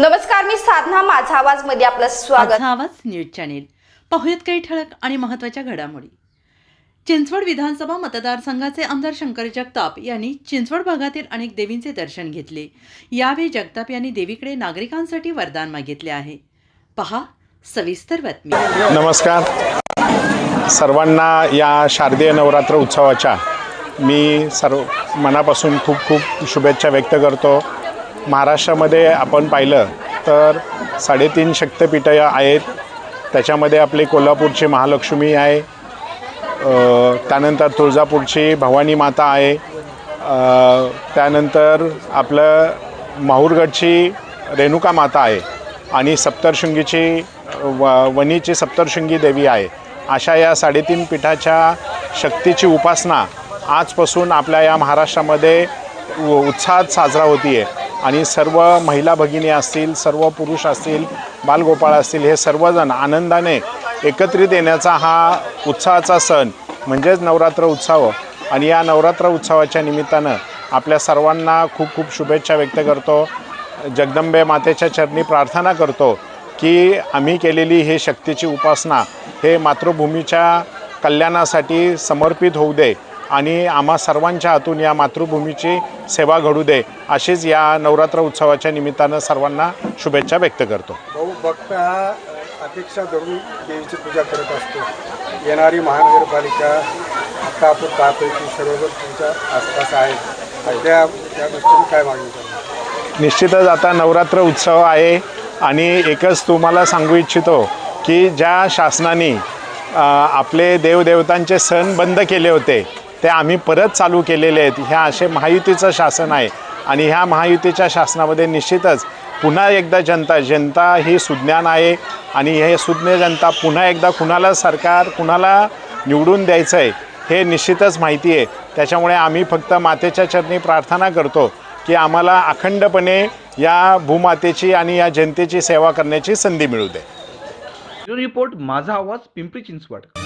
नमस्कार मी साधना माझा आवाजमध्ये आपलं स्वागत. आवाज न्यूज चॅनेल. पाहूयात काही ठळक आणि महत्त्वाच्या घडामोडी. चिंचवड विधानसभा मतदारसंघाचे आमदार शंकर जगताप यांनी चिंचवड भागातील अनेक देवींचे दर्शन घेतले. यावेळी जगताप यांनी देवीकडे नागरिकांसाठी वरदान मागितले आहे. पहा सविस्तर बातमी. नमस्कार. सर्वांना या शारदीय नवरात्र उत्सवाच्या मी सर्व मनापासून खूप खूप शुभेच्छा व्यक्त करतो. महाराष्ट्रामध्ये आपण पाहिलं तर साडेतीन शक्तपीठं आहेत. त्याच्यामध्ये आपली कोल्हापूरची महालक्ष्मी आहे. त्यानंतर तुळजापूरची भवानी माता आहे. त्यानंतर आपलं माहूरगडची रेणुका माता आहे आणि सप्तरशृंगीची व वणीची सप्तशृंगी देवी आहे. अशा या साडेतीन पीठाच्या शक्तीची उपासना आजपासून आपल्या या महाराष्ट्रामध्ये उत्साहात साजरा होती आहे आणि सर्व महिला भगिनी असतील सर्व पुरुष असतील बालगोपाळ असतील हे सर्वजण आनंदाने एकत्रित येण्याचा हा उत्साहाचा सण म्हणजेच नवरात्र उत्सव. आणि या नवरात्र उत्सवाच्या निमित्तानं आपल्या सर्वांना खूप खूप शुभेच्छा व्यक्त करतो. जगदंबे मातेच्या चरणी प्रार्थना करतो की आम्ही केलेली हे शक्तीची उपासना हे मातृभूमीच्या कल्याणासाठी समर्पित होऊ दे. आणि आम्हा सर्वांच्या हातून या मातृभूमीची सेवा घडू दे अशीच या नवरात्र उत्सवाच्या निमित्तानं सर्वांना शुभेच्छा व्यक्त करतो. भाऊ भक्त हा अपेक्षा धरून देवीची पूजा करत असतो. येणारी महानगरपालिका आता आपण पाहतोय की सर्वजण तुमच्या आसपास आहे त्या त्या दृष्टीने काय मागणी करणार? निश्चितच आता नवरात्र उत्सव आहे आणि एकच तुम्हाला सांगू इच्छितो की ज्या शासनाने आपले देवदेवतांचे सण बंद केले होते ते आम्ही परत चालू केलेले आहेत. ह्या असे महायुतीचं शासन आहे. आणि ह्या महायुतीच्या शासनामध्ये निश्चितच पुन्हा एकदा जनता जनता ही सुज्ञान आहे. आणि हे सुज्ञ जनता पुन्हा एकदा कुणाला सरकार कुणाला निवडून द्यायचं आहे हे निश्चितच माहिती आहे. त्याच्यामुळे आम्ही फक्त मातेच्या चरणी प्रार्थना करतो की आम्हाला अखंडपणे या भूमातेची आणि या जनतेची सेवा करण्याची संधी मिळू दे. रिपोर्ट माझा आवाज पिंपरी चिंचवड.